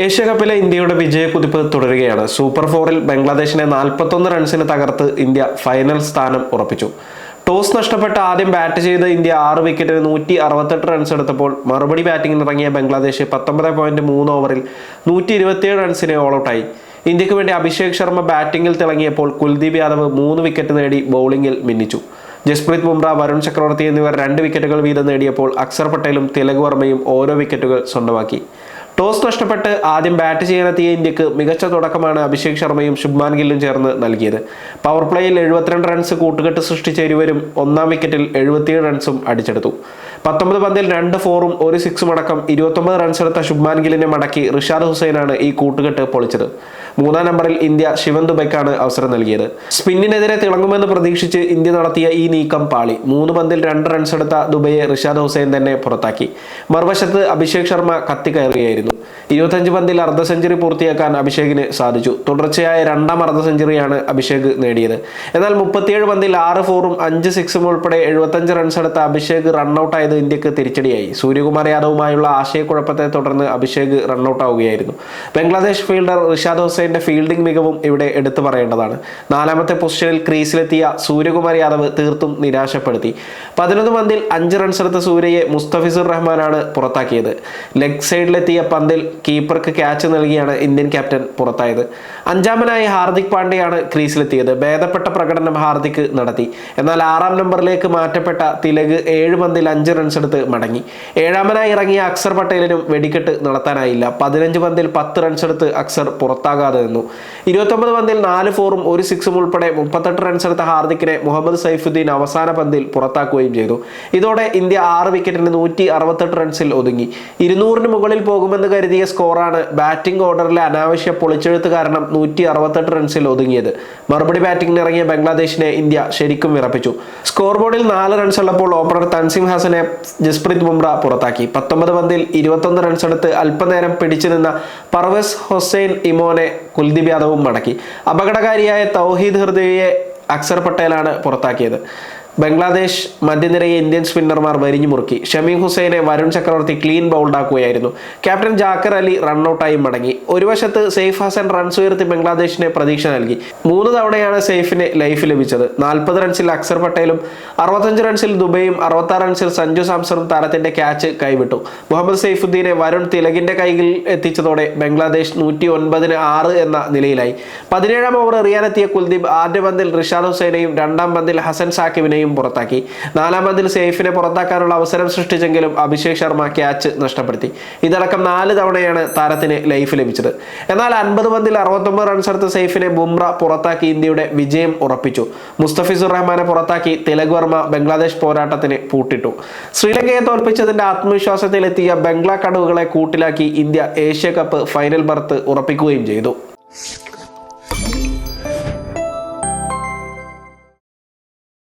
Asia കപ്പിലെ ഇന്ത്യയുടെ വിജയക്കുതിപ്പ് തുടരുകയാണ്. Super ഫോറിൽ ബംഗ്ലാദേശിനെ നാൽപ്പത്തൊന്ന് റൺസിന് തകർത്ത് ഇന്ത്യ ഫൈനൽ സ്ഥാനം ഉറപ്പിച്ചു. ടോസ് നഷ്ടപ്പെട്ട് ആദ്യം ബാറ്റ് ചെയ്ത ഇന്ത്യ ആറ് വിക്കറ്റിന് നൂറ്റി അറുപത്തെട്ട് റൺസ് എടുത്തപ്പോൾ മറുപടി ബാറ്റിംഗിന് ഇറങ്ങിയ ബംഗ്ലാദേശ് പത്തൊമ്പത് പോയിന്റ് മൂന്ന് ഓവറിൽ നൂറ്റി ഇരുപത്തിയേഴ് റൺസിന് ഔട്ടായി ഇന്ത്യയ്ക്ക് വേണ്ടി അഭിഷേക് ശർമ്മ ബാറ്റിംഗിൽ തിളങ്ങിയപ്പോൾ കുൽദീപ് യാദവ് മൂന്ന് വിക്കറ്റ് നേടി ബൗളിംഗിൽ മിന്നിച്ചു. ജസ്പ്രീത് ബുംറ വരുൺ ചക്രവർത്തി എന്നിവർ രണ്ട് വിക്കറ്റുകൾ വീതം നേടിയപ്പോൾ അക്സർ പട്ടേലും തിലക് വർമ്മയും ഓരോ വിക്കറ്റുകൾ സ്വന്തമാക്കി. ടോസ് നഷ്ടപ്പെട്ട് ആദ്യം ബാറ്റ് ചെയ്യാനെത്തിയ ഇന്ത്യയ്ക്ക് മികച്ച തുടക്കമാണ് അഭിഷേക് ശർമ്മയും ശുഭ്മാൻ ഗില്ലും ചേർന്ന് നൽകിയത്. പവർ പ്ലേയിൽ എഴുപത്തിരണ്ട് റൺസ് കൂട്ടുകെട്ട് സൃഷ്ടിച്ച ഇരുവരും ഒന്നാം വിക്കറ്റിൽ എഴുപത്തിയേഴ് റൺസും അടിച്ചെടുത്തു. പത്തൊമ്പത് പന്തിൽ രണ്ട് ഫോറും ഒരു സിക്സും അടക്കം ഇരുപത്തൊമ്പത് റൺസ് എടുത്ത ശുഭ്മാൻ ഗില്ലിനെ മടക്കി റിഷാദ് ഹുസൈനാണ് ഈ കൂട്ടുകെട്ട് പൊളിച്ചത്. മൂന്നാം നമ്പറിൽ ഇന്ത്യ ശിവൻ ദുബൈക്കാണ് അവസരം നൽകിയത്. സ്പിന്നിനെതിരെ തിളങ്ങുമെന്ന് പ്രതീക്ഷിച്ച് ഇന്ത്യ നടത്തിയ ഈ നീക്കം പാളി. മൂന്ന് പന്തിൽ രണ്ട് റൺസ് എടുത്ത ദുബൈയെ റിഷാദ് ഹുസൈൻ തന്നെ പുറത്താക്കി. മറുവശത്ത് അഭിഷേക് ശർമ്മ കത്തിക്കയറുകയായിരുന്നു ഇരുപത്തഞ്ച് പന്തിൽ അർദ്ധ സെഞ്ചുറി പൂർത്തിയാക്കാൻ അഭിഷേകിന് സാധിച്ചു. തുടർച്ചയായ രണ്ടാം അർദ്ധ സെഞ്ചുറിയാണ് അഭിഷേക് നേടിയത്. എന്നാൽ മുപ്പത്തിയേഴ് പന്തിൽ ആറ് ഫോറും അഞ്ച് സിക്സും ഉൾപ്പെടെ എഴുപത്തഞ്ച് റൺസ് എടുത്ത അഭിഷേക് റണ്ണൌട്ടായത് ഇന്ത്യയ്ക്ക് തിരിച്ചടിയായി. സൂര്യകുമാർ യാദവുമായുള്ള ആശയക്കുഴപ്പത്തെ തുടർന്ന് അഭിഷേക് റണ്ണൌട്ട് ആവുകയായിരുന്നു ബംഗ്ലാദേശ് ഫീൽഡർ റിഷാദ് ഹുസൈന്റെ ഫീൽഡിംഗ് മികവും ഇവിടെ എടുത്തു പറയേണ്ടതാണ്. നാലാമത്തെ പൊസിഷനിൽ ക്രീസിലെത്തിയ സൂര്യകുമാർ യാദവ് തീർത്തും നിരാശപ്പെടുത്തി. പതിനൊന്ന് പന്തിൽ അഞ്ച് റൺസെടുത്ത സൂര്യയെ മുസ്തഫിസുർ റഹ്മാനാണ് പുറത്താക്കിയത്. ലെഗ് സൈഡിലെത്തിയ പന്തിൽ കീപ്പർക്ക് ക്യാച്ച് നൽകിയാണ് ഇന്ത്യൻ ക്യാപ്റ്റൻ പുറത്തായത്. അഞ്ചാമനായി ഹാർദിക് പാണ്ഡ്യയാണ് ക്രീസിലെത്തിയത്. ഭേദപ്പെട്ട പ്രകടനം ഹാർദിക് നടത്തി. എന്നാൽ ആറാം നമ്പറിലേക്ക് മാറ്റപ്പെട്ട തിലക് ഏഴ് പന്തിൽ അഞ്ച് റൺസ് എടുത്ത് മടങ്ങി. ഏഴാമനായി ഇറങ്ങിയ അക്സർ പട്ടേലിനും വെടിക്കെട്ട് നടത്താനായില്ല. പതിനഞ്ച് പന്തിൽ പത്ത് റൺസ് എടുത്ത് അക്സർ പുറത്താകാതെ നിന്നു. ഇരുപത്തൊമ്പത് പന്തിൽ നാല് ഫോറും ഒരു സിക്സും ഉൾപ്പെടെ മുപ്പത്തെട്ട് റൺസ് എടുത്ത ഹാർദിക്കിനെ മുഹമ്മദ് സൈഫുദ്ദീൻ അവസാന പന്തിൽ പുറത്താക്കുകയും ചെയ്തു. ഇതോടെ ഇന്ത്യ ആറ് വിക്കറ്റിന് നൂറ്റി അറുപത്തെട്ട് റൺസിൽ ഒതുങ്ങി. ഇരുന്നൂറിന് മുകളിൽ പോകുമെന്ന് കരുതിയ സ്കോറാണ് ബാറ്റിംഗ് ഓർഡറിലെ അനാവശ്യ പൊളിച്ചെഴുത്ത് കാരണം നൂറ്റി അറുപത്തെട്ട് റൺസിൽ ഒതുങ്ങിയത്. മറുപടി ബാറ്റിംഗിന് ഇറങ്ങിയ ബംഗ്ലാദേശിനെ ഇന്ത്യ ശരിക്കും വിറപ്പിച്ചു. സ്കോർ ബോർഡിൽ നാല് റൺസ് ഉള്ളപ്പോൾ ഓപ്പണർ തൻസിം ഹാസനെ ജസ്പ്രീത് ബുംറ പുറത്താക്കി. പത്തൊമ്പത് പന്തിൽ ഇരുപത്തൊന്ന് റൺസ് എടുത്ത് അല്പനേരം പിടിച്ചു നിന്ന പർവേസ് ഹുസൈൻ ഇമോനെ കുൽദീപ് യാദവും മടക്കി. അപകടകാരിയായ തൗഹീദ് ഹൃദയയെ അക്സർ പട്ടേലാണ് പുറത്താക്കിയത്. ബംഗ്ലാദേശ് മധ്യനിരയെ ഇന്ത്യൻ സ്പിന്നർമാർ വരിഞ്ഞു മുറുക്കി. ഷമീം ഹുസൈനെ വരുൺ ചക്രവർത്തി ക്ലീൻ ബൗൾഡ് ആക്കുകയായിരുന്നു ക്യാപ്റ്റൻ ജാക്കർ അലി റണ്ണൌട്ടായി മടങ്ങി. ഒരു വശത്ത് സെയ്ഫ് ഹസൻ റൺസ് ഉയർത്തി ബംഗ്ലാദേശിന് പ്രതീക്ഷ നൽകി. മൂന്ന് തവണയാണ് സെയ്ഫിന് ലൈഫ് ലഭിച്ചത്. നാൽപ്പത് റൺസിൽ അക്സർ പട്ടേലും അറുപത്തഞ്ച് റൺസിൽ ദുബൈയും അറുപത്താറ് റൺസിൽ സഞ്ജു സാംസറും താരത്തിന്റെ ക്യാച്ച് കൈവിട്ടു. മുഹമ്മദ് സെയ്ഫുദ്ദീനെ വരുൺ തിലകിന്റെ കൈകളിൽ എത്തിച്ചതോടെ ബംഗ്ലാദേശ് നൂറ്റി ഒൻപതിന് ആറ് എന്ന നിലയിലായി. പതിനേഴാം ഓവർ എറിയാനെത്തിയ കുൽദീപ് ആദ്യ പന്തിൽ റിഷാദ് ഹുസൈനെയും രണ്ടാം പന്തിൽ ഹസൻ സാക്കിബിനെയും പുറത്താക്കി. നാലാം പന്തിൽ സേഫിനെ പുറത്താക്കാനുള്ള അവസരം സൃഷ്ടിച്ചെങ്കിലും അഭിഷേക് ശർമ്മ ക്യാച്ച് നഷ്ടപ്പെടുത്തി. ഇതടക്കം നാല് തവണയാണ് താരത്തിന് ലൈഫ് ലഭിച്ചത്. എന്നാൽ അൻപത് പന്തിൽ അറുപത്തൊമ്പത് റൺസ് എടുത്ത സൈഫിനെ ബുംറ പുറത്താക്കി ഇന്ത്യയുടെ വിജയം ഉറപ്പിച്ചു. മുസ്തഫിസുർ റഹ്മാനെ പുറത്താക്കി തിലക് വർമ്മ ബംഗ്ലാദേശ് പോരാട്ടത്തിന് പൂട്ടിട്ടു. ശ്രീലങ്കയെ തോൽപ്പിച്ചതിന്റെ ആത്മവിശ്വാസത്തിലെത്തിയ ബംഗ്ലാ കടവുകളെ കൂട്ടിലാക്കി India Asia cup final berth ഉറപ്പിക്കുകയും ചെയ്തു.